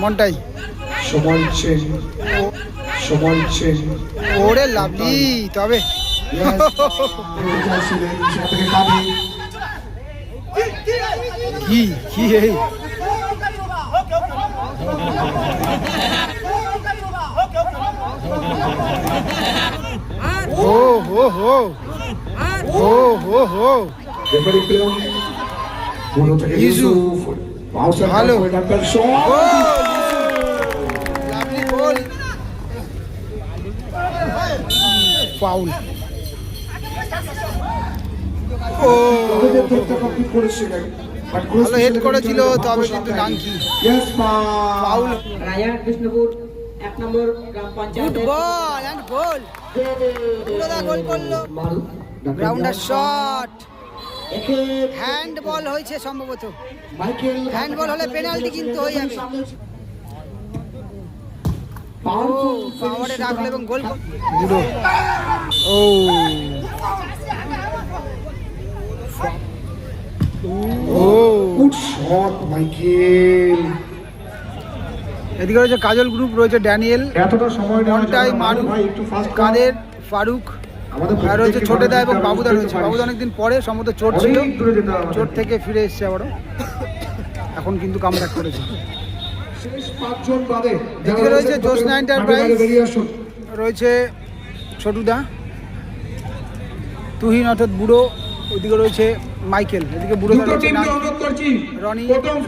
মনটাই। সময় ওরে লাভলি তবে। কি কি এই? ও হো হো ও হো হো ইউসুফ। ভালো হেড করেছিল তবে কিন্তু ডাঙ্কি ফাউল রাজা কৃষ্ণপুর এক নম্বর গ্রাম panchayat football and goal goal করল গ্রাউন্ডার শট হ্যান্ড বল হয়েছে সম্ভবত। হ্যান্ডবল হলে পেনাল্টি কিন্তু হয়ে যাবে পাওয়ারে রাখল এবং গোল ও। এদিকে রয়েছে কাজল গ্রুপ রয়েছে ড্যানিয়েল এতটা সময় কাদের ফারুক। আর রয়েছে ছোটেদা এবং বাবুদা রয়েছে বাবুদা অনেকদিন পরে সম্ভবত চোট ছিল। চোট থেকে ফিরে এসছে আবারও। এখন কিন্তু কামব্যাক করেছে। এদিকে রয়েছে মাঠে এন্টারপ্রাইজ। রয়েছে ছোটুদা তুহিন অর্থাৎ বুড়ো ওইদিকে রয়েছে মাইকেল এদিকে বুড়ো রনি, এবং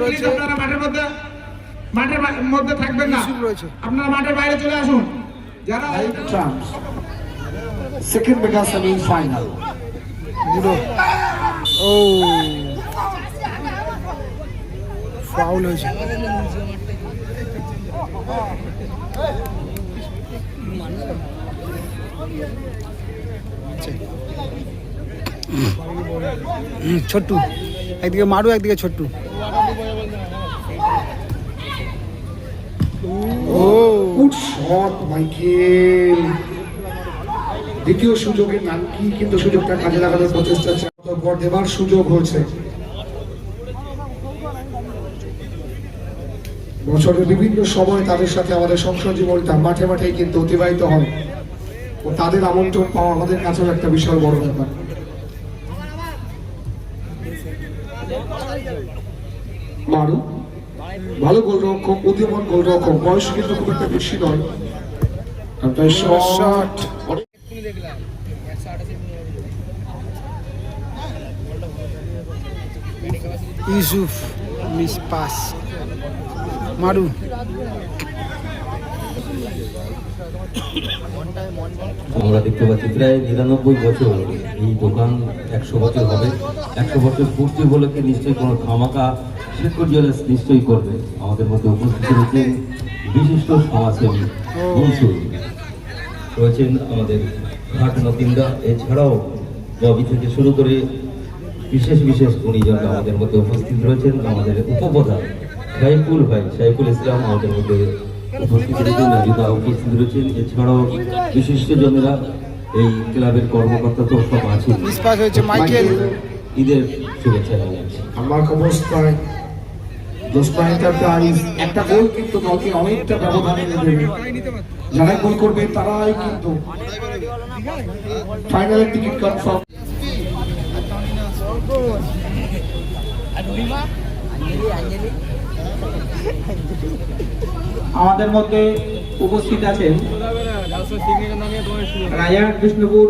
রয়েছে- মাঠের মধ্যে মাঠের বা- মধ্যে থাকবেন না। রয়েছে। আপনারা মাঠের বাইরে চলে আসুন। যারা সেমি ফাইনাল বুড়ো ও। ফাউল হয়েছে। আচ্ছা। ছোট্টু একদিকে মারু একদিকে ছোট্টু। ও। Good shot Michael. দ্বিতীয় সুযোগের নাম কি? কিন্তু সুযোগটা কাজে লাগানোর প্রচেষ্টা পর দেবার সুযোগ হয়েছে। বছরের বিভিন্ন সময় তাদের সাথে আমাদের সংসার জীবনটা মাঠে মাঠেই কিন্তু অতিবাহিত হয়। ও তাদের আমন্ত্রণ পাওয়া আমাদের কাছেও একটা বিশাল বড় ব্যাপার। মারু, ভালো গোলরক্ষক উদীয়মান গোলরক্ষক, বয়স কিন্তু খুব একটা বেশি নয়। Shot Yusuf miss pass Maru আমরা দেখতে পাচ্ছি প্রায় নিরানব্বই বছর এই দোকান একশো বছর হবে। একশো বছর পূর্তি উপলক্ষে নিশ্চয়ই কোনো ধামাকা শেখর জুয়েলার্স নিশ্চয়ই করবে। আমাদের মধ্যে উপস্থিত রয়েছেন বিশিষ্ট সমাজসেবী রয়েছেন আমাদের ঘাট নতিন্দা এছাড়াও ববি থেকে শুরু করে বিশেষ বিশেষ গুণীজন আমাদের মধ্যে উপস্থিত রয়েছেন আমাদের উপপ্রধান সাইফুল ভাই সাইফুল ইসলাম আমাদের মধ্যে উপস্থিত রয়েছেন রাজুদা উপস্থিত রয়েছেন। এছাড়াও বিশিষ্ট জনেরা এই ক্লাবের কর্মকর্তা তো সব আছেন। ঈদের শুভেচ্ছা জানাচ্ছি। আমার অবস্থায় দোস্তা এন্টারপ্রাইজ একটা গোল কিন্তু দলকে অনেকটা ব্যবধানে এনে দেবে যারা গোল করবে তারাই কিন্তু ফাইনালের টিকিট কনফার্ম আমাদের মধ্যে উপস্থিত আছেন রাজা কৃষ্ণপুর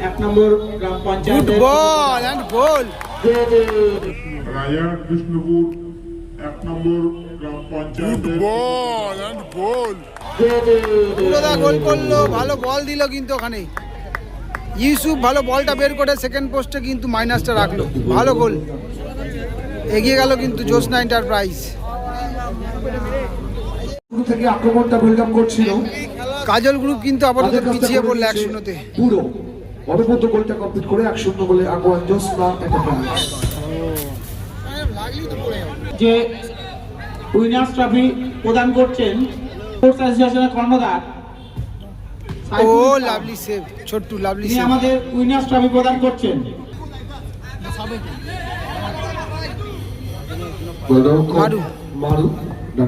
এক নম্বর গ্রাম পঞ্চায়েত রাজা কৃষ্ণপুর এক নম্বর গ্রাম গোল করল ভালো বল দিল কিন্তু ওখানে ইউসুফ ভালো বলটা বের করে সেকেন্ড পোস্টে কিন্তু মাইনাসটা রাখল। ভালো গোল এগিয়ে গেল কিন্তু জ্যোৎস্না এন্টারপ্রাইজ থেকে আক্রমণটা বিল্ড আপ করছিল। কাজল গ্রুপ কিন্তু আপাতত পিছিয়ে পড়ল এক শূন্যতে। পুরো অনবদ্য গোলটা কমপ্লিট করে এক শূন্য গোলে আগুয়ান জোসনা এন্টারপ্রাইজ যে উইনার্স ট্রফি প্রদান করছেন স্পোর্টস অ্যাসোসিয়েশনের কর্ণধার। ও লাভলি সেভ ছোট্টু লাভলি তিনি আমাদের উইনার্স ট্রফি প্রদান করছেন। মারু। মারু।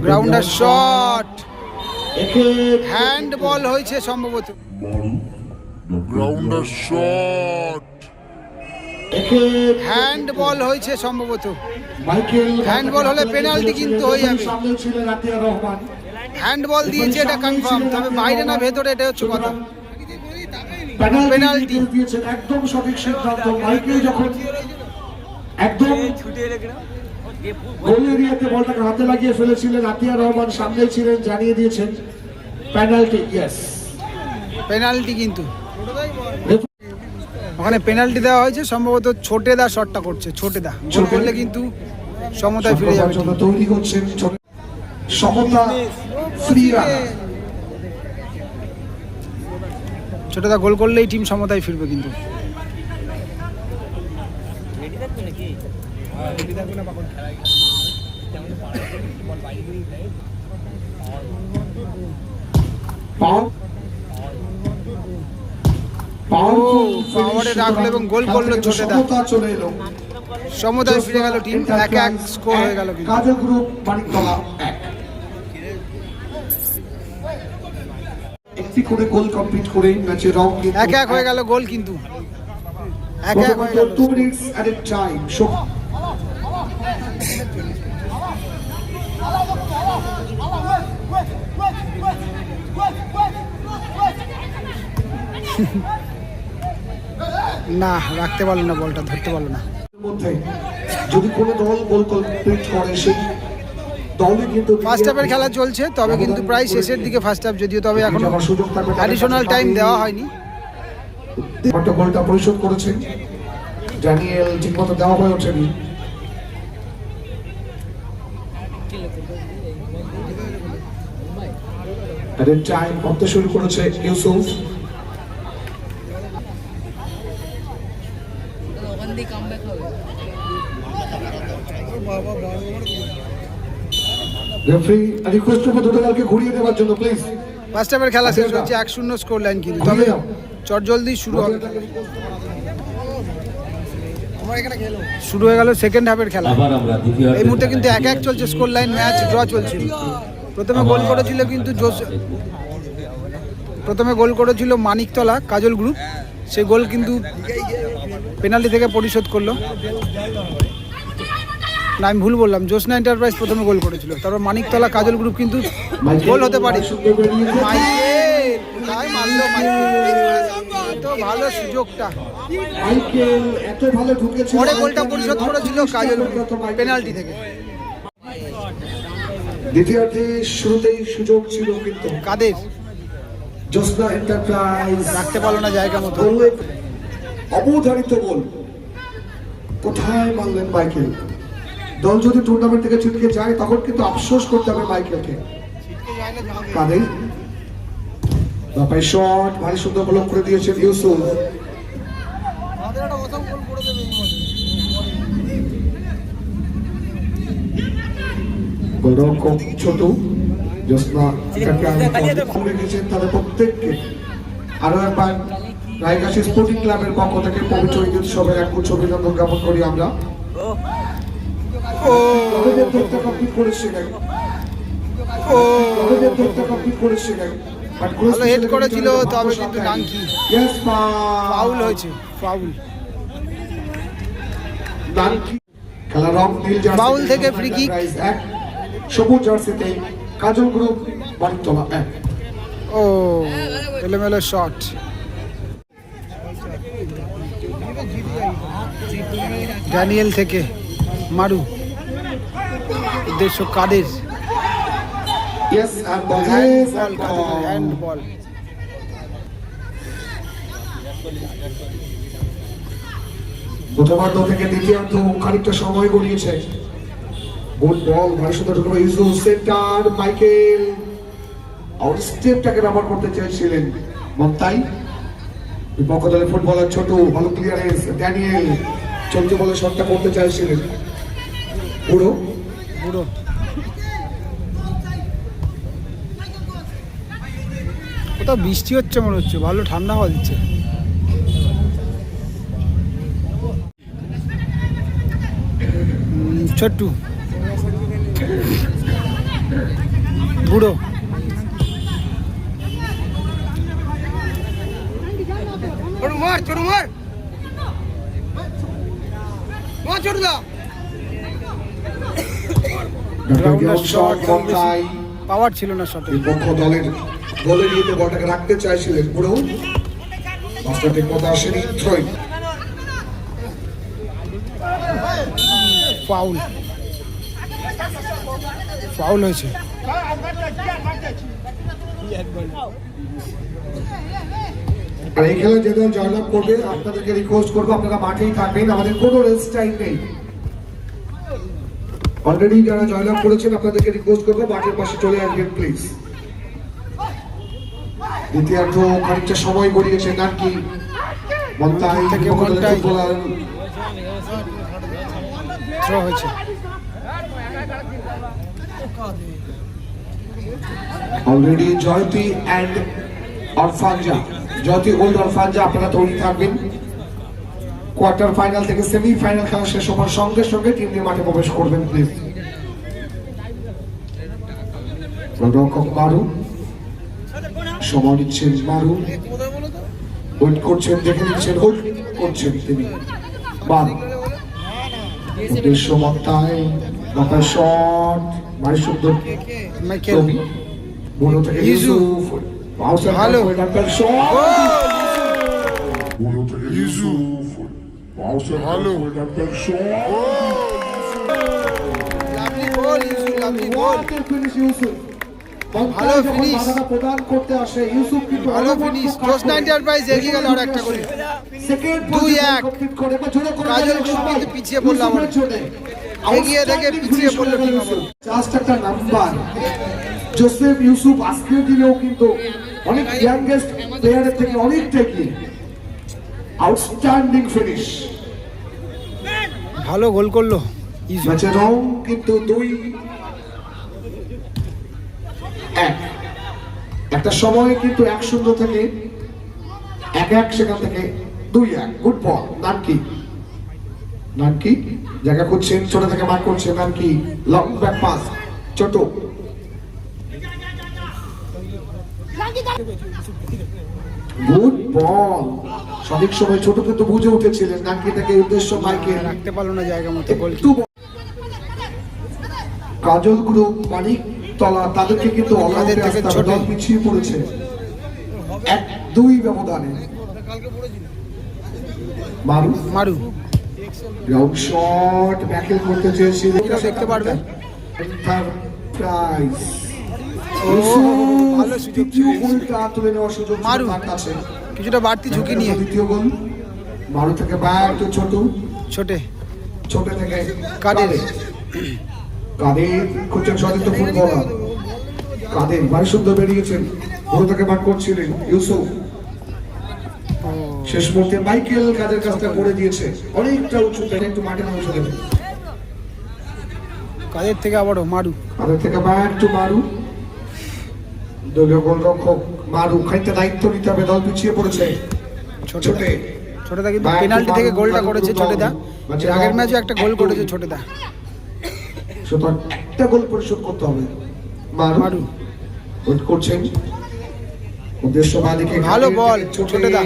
গ্রাউন্ডার শট একে হ্যান্ড বল হয়েছে সম্ভবত। shot. একে হ্যান্ড বল হয়েছে সম্ভবত। মাইকেল হ্যান্ডবল হলে penalty কিন্তু হয়ে যাবে। হ্যান্ড বল দিয়েছে এটা কনফার্ম তবে বাইরে না ভেতরে এটা হচ্ছে কথা। পেনাল্টি দিয়েছেন একদম সঠিক সিদ্ধান্ত। মাইকেল যখন একদম গোল এরিয়াতে বলটাকে হাতে লাগিয়ে ফেলেছিলেন আতিয়া রহমান সামনে ছিলেন জানিয়ে দিয়েছেন পেনাল্টি ইয়েস পেনাল্টি কিন্তু। ওখানে পেনাল্টি দেওয়া হয়েছে সম্ভবত ছোটে দা শটটা করছে ছোটে দা করলে কিন্তু সমতায় ফিরে যাবে তৈরি করছেন সমতা ফ্রি রানার ছোটে দা গোল করলেই টিম সমতায় ফিরবে কিন্তু। এ রাখল এবং গোল করল চলে এলো। সমতায় ফিরে গেল টিম এক এক স্কোর হয়ে গেল কিন্তু। গ্রুপ মানিকতলা এক। একটি করে গোল কমপ্লিট করে ম্যাচে রং এক এক হয়ে গেল গোল কিন্তু। এক এক হয়ে গেল। Two minutes at a time না রাখতে পারল না বলটা ধরতে পারল না। মধ্যে যদি কোনো দল গোল কমপ্লিট করে সেই ফার্স্ট হাফের খেলা চলছে তবে কিন্তু প্রায় শেষের দিকে ফার্স্ট হাফ যদিও তবে এখনও অ্যাডিশনাল টাইম দেওয়া হয়নি। একটা গোলটা পরিশোধ করেছেন ড্যানিয়েল ঠিকমতো দেওয়া হয়ে ওঠেনি। Time করতে শুরু করেছে ইউসুফ। রেফারি রিকোয়েস্ট করব দুটো দলকে ঘুরিয়ে দেওয়ার জন্য প্লিজ ফার্স্ট হাফের খেলা শেষ হচ্ছে এক শূন্য স্কোর লাইন কিন্তু। তবে চট জলদি শুরু হবে। শুরু হয়ে গেল সেকেন্ড হাফের খেলা। আবার আমরা দ্বিতীয় এই মুহূর্তে কিন্তু এক এক চলছে স্কোর লাইন ম্যাচ ড্র চলছিল। প্রথমে গোল করেছিল কিন্তু প্রথমে গোল করেছিল মানিকতলা কাজল গ্রুপ সেই গোল কিন্তু পেনাল্টি থেকে পরিশোধ করল। না আমি ভুল বললাম। জোসনা এন্টারপ্রাইজ প্রথমে গোল করেছিল। তারপর মানিকতলা কাজল গ্রুপ কিন্তু গোল হতে পারে। ভালো সুযোগটা। মাইকেল এত ভালো ঢুকেছে পরে গোলটা পরিশোধ করেছিল কাজল পেনাল্টি থেকে। দ্বিতীয়ার্ধে শুরুতেই সুযোগ ছিল কিন্তু। কাদের? জোসনা এন্টারপ্রাইজ রাখতে পারল না জায়গা মতো। অবধারিত গোল। কোথায় মারলেন মাইকেল? দল যদি টুর্নামেন্ট থেকে ছিটকে যায় তখন কিন্তু আফসোস করতে হবে মাইকেলকে। কাদের? বাপাই শট ভারী সুন্দর ব্লক করে দিয়েছেন ইউসুফ গোলরক্ষক ছোট জ্যোৎস্না রেখেছেন তাদের প্রত্যেককে। আরও একবার স্পোর্টিং ক্লাবের পক্ষ থেকে পবিত্র ঈদ উৎসবের এক উচ্চ অভিনন্দন জ্ঞাপন করি আমরা। কমপ্লিট কমপ্লিট ভালো হেড করেছিল তবে কিন্তু ডাঙ্কি। ফাউল হয়েছে ফাউল ডাঙ্কি। খেলা রং নীল জার্সি Foul থেকে। এক সবুজ জার্সিতে কাজল গ্রুপ বাড়িতলা এক। ও এলোমেলো শট ড্যানিয়েল থেকে মারু। Ball. হ্যান্ড বল প্রথমার্ধ থেকে দ্বিতীয়ার্ধ খানিকটা সময় গড়িয়েছে। গুড বল ভারী সুন্দর ঢুকলো ইউজু সেন্টার মাইকেল। আউট স্টেপটাকে ব্যবহার করতে চাইছিলেন মমতাই। বিপক্ষ দলের ফুটবলার ছোট ভালো ক্লিয়ারেন্স ড্যানিয়েল চলতি বলে শটটা করতে চাইছিলেন। পুরো পুরো কোথাও বৃষ্টি হচ্ছে মনে হচ্ছে, ভালো ঠান্ডা হওয়া দিচ্ছে। ছোট্টু। বুড়ো। মার ছোট মার। ছোট দা পাওয়ার ছিল না শটে বিপক্ষ দলের গোলে নিয়ে বলটাকে রাখতে চাইছিলেন। পুরো মাস্টার ঠিক মতো আসেনি থ্রোই ফাউল ফাউল হয়েছে। আর এই খেলায় যে দল জয়লাভ করবে আপনাদেরকে রিকোয়েস্ট করব আপনারা মাঠেই থাকবেন। আমাদের কোনো রেস্ট টাইম নেই। অলরেডি যারা জয়লাভ করেছেন আপনাদেরকে রিকোয়েস্ট করব মাঠের পাশে চলে আসবেন প্লিজ দ্বিতীয়ার্ধ খানিকটা সময় গড়িয়েছে নাকি মন্তাই থেকে মন্তাই। হয়েছে। Already Joyoti and orphanage Joyoti old orphanage আপনারা তৈরি থাকবেন। কোয়ার্টার ফাইনাল থেকে সেমি ফাইনাল খেলা শেষ হওয়ার সঙ্গে সঙ্গে টিম নিয়ে মাঠে প্রবেশ করবেন প্লিজ মারু। সময় নিচ্ছেন মারু। হোল্ড করছেন দেখে নিচ্ছেন হোল্ড করছেন তিনি। মারু উদ্দেশ্য মত্তায় শট সুন্দর ইউসুফ। ভালো। শট বুড়ো ইউসুফ ফিনিশ ইউসুফ ভালো যখন finish। বাধাটা প্রদান করতে আসে ইউসুফ কিন্তু ভালো ফিনিশ এগিয়ে গেল আর একটা করে। সেকেন্ড দুই এক। কাজল। কিন্তু পিছিয়ে পড়ল এগিয়ে থেকে পিছিয়ে finish পড়ল টিম ইউসুফ। একটা নাম্বার জোসেফ ইউসুফ আজকের দিনেও কিন্তু অনেক ইয়াংগেস্ট প্লেয়ারের থেকে অনেকটা এগিয়ে আউটস্ট্যান্ডিং ফিনিশ ভালো গোল করল। ম্যাচের রং কিন্তু দুই এক। একটা সময় কিন্তু এক শূন্য থেকে এক এক সেখান থেকে দুই এক। গুড বল নানকি নানকি জায়গা খুঁজছেন ছোট থেকে মার করছে নানকি লং ব্যাক পাস ছোট গুড বল। সঠিক সময় ছোট কিন্তু বুঝে উঠেছিলেন নানকি থেকে উদ্দেশ্য মাইকে রাখতে পারল না জায়গা মতো একটু কাজল গ্রুপ মানিক তলা তাদেরকে কিন্তু ছোট। ছোট পিছিয়ে পড়েছে। এক দুই ব্যবধানে। মারু। মারু। গ্রাউন্ড শট ব্যাকেল করতে চেয়েছিল। দেখতে পারবে। প্রাইজ ও, ভালো সুযোগ তুলে নেওয়ার সুযোগ মারু। তার কাছে। কিছুটা বাড়তি ঝুঁকি নিয়ে। দ্বিতীয় গোল মারু থেকে টু ছোট। ছোটে। ছোট থেকে কাদের। কাদের? খুঁজছেন সতীর্থ ফুটবলার। কাদের? ভারী সুন্দর বেরিয়েছেন। বড় থেকে মাঠ করছিলেন ইউসুফ। শেষ মুহূর্তে মাইকেল কাদের কাজটা করে দিয়েছে। অনেকটা উঁচুতে একটু মাঠে পৌঁছে দেবে কাদের থেকে আবারও? মারু। কাদের থেকে ব্যাক একটু মারু। দলীয় গোলরক্ষক মারু খাইতে দায়িত্ব নিতে হবে দল পিছিয়ে পড়েছে। ছোটে ছোটে ছোটদা কিন্তু পেনাল্টি থেকে গোলটা করেছে। ছোটেদা। আগের ম্যাচে একটা গোল করেছে গোল। ছোটেদা। সুতরাং একটা গোল পরিশোধ করতে হবে। মারু মারু ওয়েট করছেন। উদ্দেশ্য বাদিকে ভালো বল, ছোটে। ছোটেদা।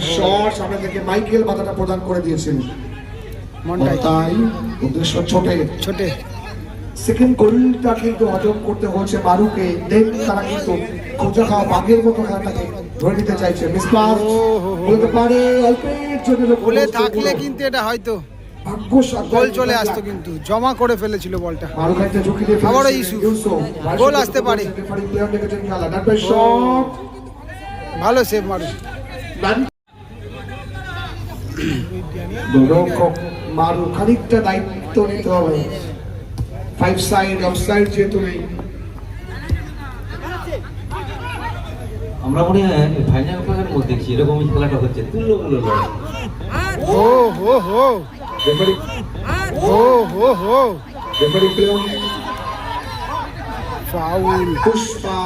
শট সামনে থেকে মাইকেল বাধাটা প্রদান করে দিয়েছেন। মনটাই। তাই উদ্দেশ্য ছোটে। ছোটে। সেকেন্ড গোলটা কিন্তু হজম করতে হয়েছে মারুকে দেন তারা কিন্তু খোঁজা খাওয়া বাঘের মতো খেলাটাকে ধরে নিতে চাইছে। মিসপাস। বলতে পারে অল্পের জন্য গোলে থাকলে কিন্তু এটা হয়তো ভাগ্যশালী গোল চলে আসতো কিন্তু জমা করে ফেলেছিল বলটা। মারু খাইতে ঝুঁকি দিয়ে ফেলেছে আবারও ইউসুফ। গোল আসতে পারে। রেফারি প্লেয়ার ডেকেছেন খেলা দ্যাট বাই শট ভালো সেভ মারু। মারু। খানিকটা দায়িত্ব নিতে হবে। ফাইভ সাইড অফ সাইড যেহেতু নেই আমরা মনে হয় ফাইনাল খেলার মধ্যে দেখছি এরকমই খেলাটা হচ্ছে? তুল্য তুল্য ও হো হো। রেফারি ও হো হো। Referee player foul Pushpa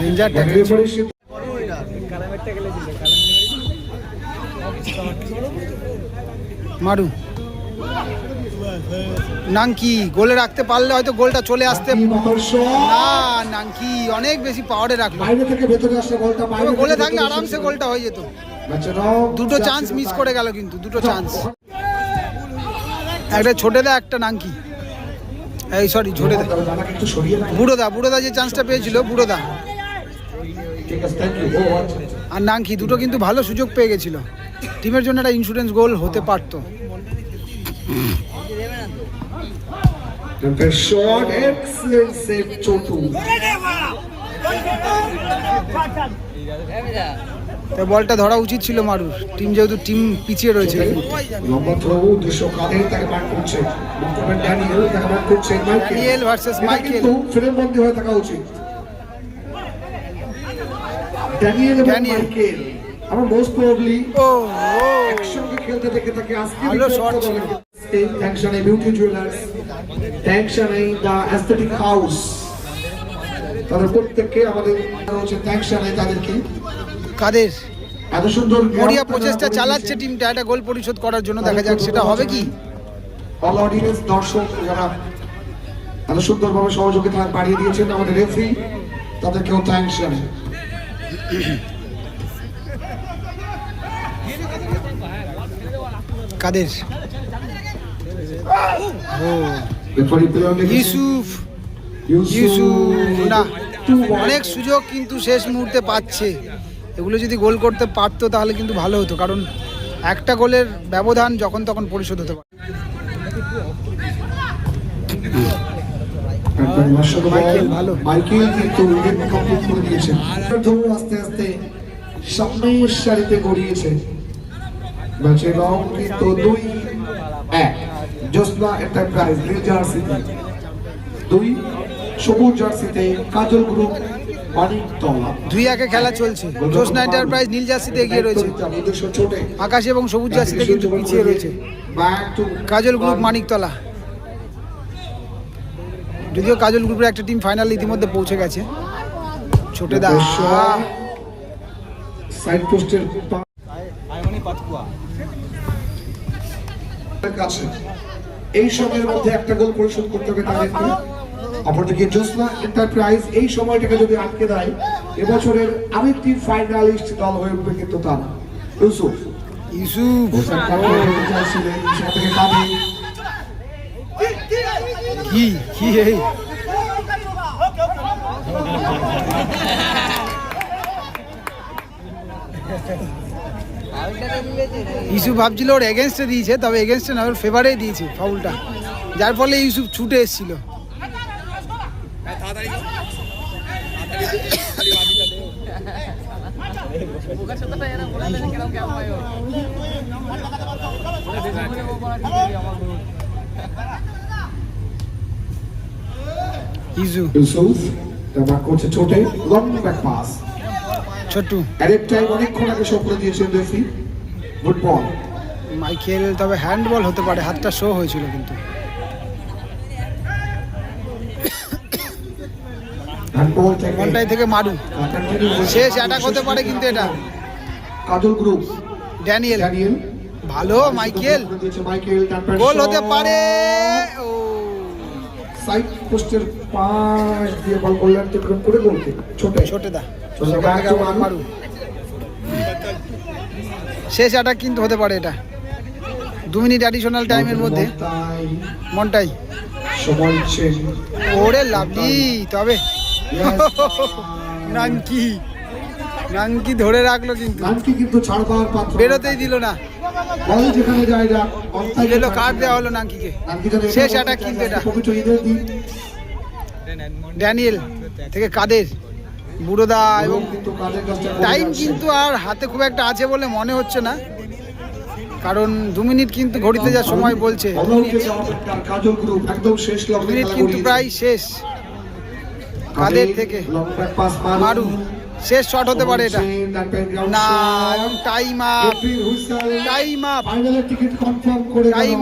danger referee সে মারু। নাঙ্কি গোলে রাখতে পারলে হয়তো গোলটা চলে আসতে নম্বর শট না নাঙ্কি অনেক বেশি পাওয়ারে রাখল। গোলে থাকলে আরামসে গোলটা হয়ে যেত। দুটো চান্স মিস করে গেল কিন্তু দুটো চান্স একটা ছোটে দা একটা নাঙ্কি। এই সরি ছোটে দা। বুড়োদা বুড়োদা যে চান্সটা পেয়েছিল বুড়োদা। ঠিক আছে আর নাঙ্কি দুটো কিন্তু ভালো সুযোগ পেয়ে গেছিল। টিমের জন্য একটা ইন্স্যুরেন্স গোল হতে পারতো। বলটা ধরা উচিত ছিল মারুর। টিম যেহেতু টিম পিছিয়ে রয়েছে। করছে। মাইকেল ফ্রেম বন্দি হয়ে থাকা উচিত। ড্যানিয়েল এবং মাইকেল আমার মোস্ট প্রবাবলি একসঙ্গে খেলতে দেখে তাকে আজকে। ট্যাংশন এই বিউটি জুয়েলার্স ট্যাংশন এই দ্য অ্যাস্থেটিক হাউস তাদের প্রত্যেককে আমাদের হচ্ছে ট্যাংশন এই তাদেরকে। কাদের? এত সুন্দর মরিয়া প্রচেষ্টা চালাচ্ছে টিমটা একটা গোল পরিশোধ করার জন্য দেখা যাক সেটা হবে কি? অল অডিয়েন্স দর্শক যারা এত সুন্দরভাবে সহযোগিতা বাড়িয়ে দিয়েছেন আমাদের রেফারি তাদেরকেও থ্যাংকস জানাই কাদের? ইউসুফ। ইউসুফ, না, অনেক সুযোগ কিন্তু শেষ মুহূর্তে পাচ্ছে। এগুলো যদি গোল করতে পারতো তাহলে কিন্তু ভালো হতো, কারণ একটা গোলের ব্যবধান যখন তখন পরিশোধ হতে পারে। মাইকেল কিন্তু উইকেট কমপ্লিট করে দিয়েছেন ধরুন আস্তে আস্তে সামনের সারিতে গড়িয়েছে। ম্যাচের রং কিন্তু দুই এক। জোসনা এন্টারপ্রাইজ নীল জার্সিতে দুই সবুজ জার্সিতে কাজল গ্রুপ মানিকতলা। দুই একে খেলা চলছে। জোসনা এন্টারপ্রাইজ নীল জার্সিতে এগিয়ে রয়েছে। আকাশ এবং সবুজ জার্সিতে কিন্তু পিছিয়ে রয়েছে। কাজল গ্রুপ মানিকতলা। যদিও কাজল গ্রুপের একটা টিম ফাইনাল ইতিমধ্যে পৌঁছে গেছে। ছোটে দা সাইড পোস্টের কাছে। এই সময়ের মধ্যে একটা গোল পরিশোধ করতে হবে তাদেরকে অপরদিকে জোসনা এন্টারপ্রাইজ এই সময়টাকে যদি আটকে দেয় এবছরের আরেকটি ফাইনালিস্ট দল হয়ে উঠবে কিন্তু তারা। ইউসুফ। ইউসুফ। কি কি এই? ইউসুফ ভাবছিল ওর এগেনস্টে দিয়েছে, তবে এগেনস্টে না ওর ফেভারে দিয়েছে ফাউলটা যার ফলে ইউসুফ ছুটে এসেছিল। ইউসুফ তার বাক করছে ছোটে long back pass Chhottu time অনেকক্ষণ আগে করে দিয়েছেন রেফি গুড বল মাইকেল তবে হ্যান্ডবল হতে পারে হাতটা শো হয়েছিল কিন্তু। ঘন্টায় থেকে মারু। শেষ অ্যাটাক হতে পারে কিন্তু এটা। কাজল গ্রুপ ড্যানিয়েল ড্যানিয়েল ভালো মাইকেল। মাইকেল গোল হতে পারে। ও। সাইড পোস্টের পাশ দিয়ে বল করলেন অতিক্রম করে গোলকে ছোটে। ছোটে দা। শেষ অ্যাটাক কিন্তু হতে পারে এটা। দু মিনিট অ্যাডিশনাল টাইমের মধ্যে। মনটাই। ওরে লাভলি তবে। নাঙ্কি নাঙ্কি ধরে রাখল কিন্তু। নানকি কিন্তু ছাড় পাওয়ার পাত্র। বেরোতেই দিল না। বল যেখানে যায় যাক কার্ড দেওয়া হলো নাঙ্কিকে। শেষ এটা। কিন্তু ড্যানিয়েল থেকে কাদের? বুড়োদা এবং টাইম কিন্তু আর হাতে খুব একটা আছে বলে মনে হচ্ছে না। কারণ দু মিনিট কিন্তু ঘড়িতে যা সময় বলছে। মিনিট কিন্তু। প্রায় শেষ। কাদের থেকে? মারু শেষ শট হতে পারে এটা। না time up time time up ticket confirm করে টাইম